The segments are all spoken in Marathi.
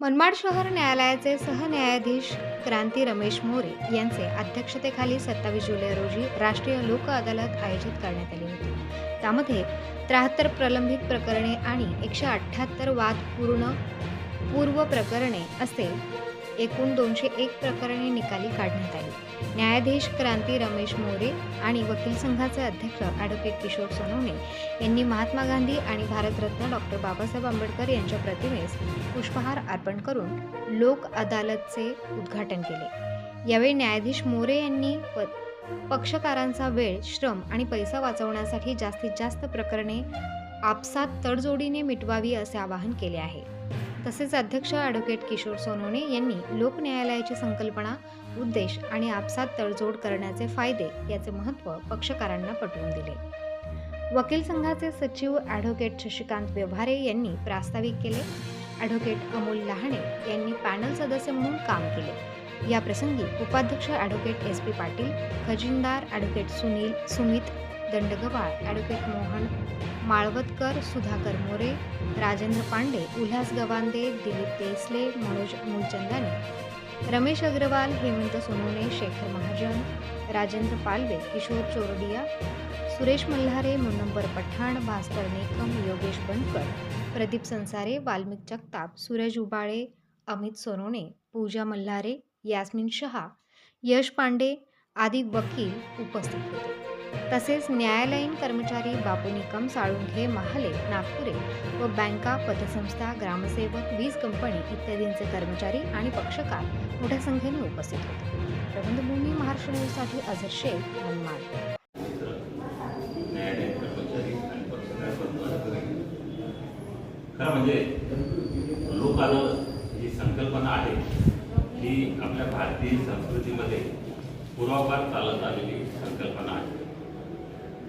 मनमाड शहर न्यायालयाचे सहन्यायाधीश क्रांती रमेश मोरे यांचे अध्यक्षतेखाली सत्तावीस जुलै रोजी राष्ट्रीय लोक अदालत आयोजित करण्यात आली होती. त्यामध्ये त्र्याहत्तर प्रलंबित प्रकरणे आणि एकशे अठ्ठ्याहत्तर वाद पूर्ण पूर्व प्रकरणे असे एकूण दोनशे एक प्रकरणे निकाली काढण्यात आली. न्यायाधीश क्रांती रमेश मोरे आणि वकील संघाचे अध्यक्ष ॲडव्होकेट किशोर सोनवणे यांनी महात्मा गांधी आणि भारतरत्न डॉक्टर बाबासाहेब आंबेडकर यांच्या प्रतिमेस पुष्पहार अर्पण करून लोक अदालतचे उद्घाटन केले. यावेळी न्यायाधीश मोरे यांनी प पक्षकारांचा वेळ श्रम आणि पैसा वाचवण्यासाठी जास्तीत जास्त प्रकरणे आपसात तडजोडीने मिटवावी असे आवाहन केले आहे. तसेच अध्यक्ष ॲडव्होकेट किशोर सोनवणे यांनी लोक न्यायालयाची संकल्पना उद्देश आणि आपसात तडजोड करण्याचे फायदे याचे महत्त्व पक्षकारांना पटवून दिले. वकील संघाचे सचिव ॲडव्होकेट शशिकांत व्यवहारे यांनी प्रास्ताविक केले. ॲडव्होकेट अमोल लहाणे यांनी पॅनल सदस्य म्हणून काम केले. या प्रसंगी उपाध्यक्ष ॲडव्होकेट एस पी पाटील खजिनदार ॲडव्होकेट सुनील सुमित दंडगवाळ ॲडव्होकेट मोहन माळवतकर सुधाकर मोरे राजेंद्र पांडे उल्हास गवांदे दिलीप देसले मनोज मुलचंदानी रमेश अग्रवाल हेमंत सोनवणे शेखर महाजन राजेंद्र पालवे किशोर चोरडिया सुरेश मल्हारे मुन्नंबर पठाण भास्कर नेकम योगेश बनकर प्रदीप संसारे वाल्मिक जगताप सूरज उबाळे अमित सोनवणे पूजा मल्हारे यास्मिन शहा यश पांडे आदी वकील उपस्थित होते. तसेच न्यायालयीन कर्मचारी बापू निकम साळुंखे महाले नागपुरे व बँका पतसंस्था ग्रामसेवक वीज कंपनी इत्यादींचे कर्मचारी आणि पक्षकार मोठ्या संख्येने उपस्थित होते. प्रबंधभूमी महाराष्ट्र न्यूजसाठी अझर शेख मनमाड. खरं म्हणजे लोक अदालत ही संकल्पना आहे ही आपल्या भारतीय संस्कृतीमध्ये पूर्वापार चालत आलेली संकल्पना आहे.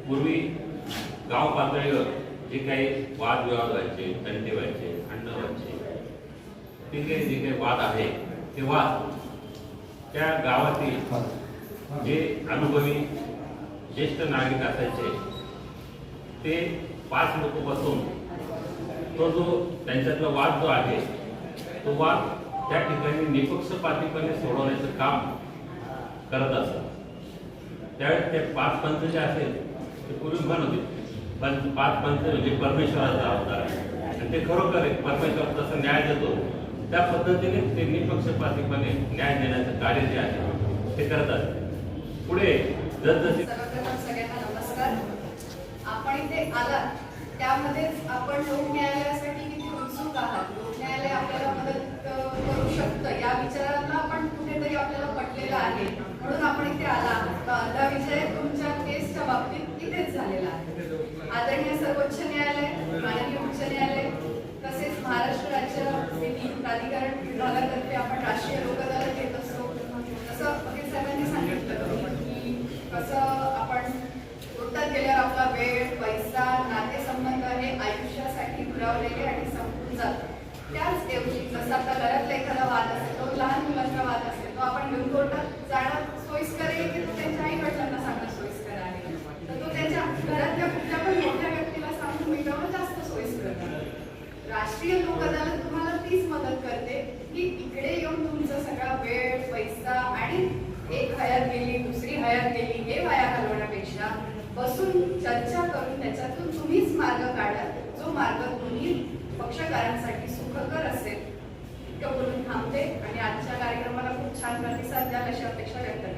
पूर्वी गाव पातळीवर जे काही वादविवाद व्हायचे तंटे व्हायचे भांडणं व्हायचे ते काही जे काही वाद आहे ते वाद त्या गावातील जे अनुभवी ज्येष्ठ नागरिक असायचे ते पाच लोक बसून तो जो त्यांच्यातला वाद जो आहे तो वाद त्या ठिकाणी निपक्षपातीपणे सोडवण्याचं काम करत असत. त्यावेळेस ते पाच पंच जे असेल ते पूर्वी म्हण होते पण पाच माणसं म्हणजे परमेश्वराचा अवतार आहे. आणि ते खरोखर एक परमेश्वर जसं न्याय देतो. त्या पद्धतीने ते निपक्षपातीपणे न्याय देण्याचं कार्य जे आहे ते करत असते पुढे जसजशी सगळ्यांना नमस्कार. आपण इथे आलात. त्यामध्येच आपण लोक न्यायालयासाठी किती उत्सुक आहात? लोक न्यायालय आपल्याला मदत करू शकतं. या विचाराला आपण कुठेतरी आपल्याला पटलेलं आहे. म्हणून आपण इथे आला आहात तर झालेला आहे. आदरणीय सर्वोच्च न्यायालय माननीय उच्च न्यायालय तसेच महाराष्ट्र राज्य प्राधिकरण विभागातर्फे आपण राष्ट्रीय लोकदल घेत असतो. जसं वकील साहेबांनी सांगितलं की कसं आपण कोर्टात गेल्यावर आपला वेळ पैसा नातेसंबंध हे आयुष्यासाठी दुरावलेले आणि संपून जातात त्याच ऐवजी जसं आपल्या घरातला एखादा वाद असेल तो लहान मुलांचा वाद असेल तो आपण घेऊन कोर्टात जाणार राष्ट्रीय लोक अदालत तुम्हाला तीच मदत करते की इकडे येऊन तुमचा सगळा वेळ पैसा आणि एक हयात गेली दुसरी हयात गेली हे वाया घालवण्यापेक्षा बसून चर्चा करून त्याच्यातून तुम्हीच मार्ग काढा. जो मार्ग तुम्ही पक्षकारांसाठी सुखकर असेल इतकं बोलून थांबते. आणि आजच्या कार्यक्रमाला खूप छान प्रतिसाद द्याल अशी अपेक्षा व्यक्त करते.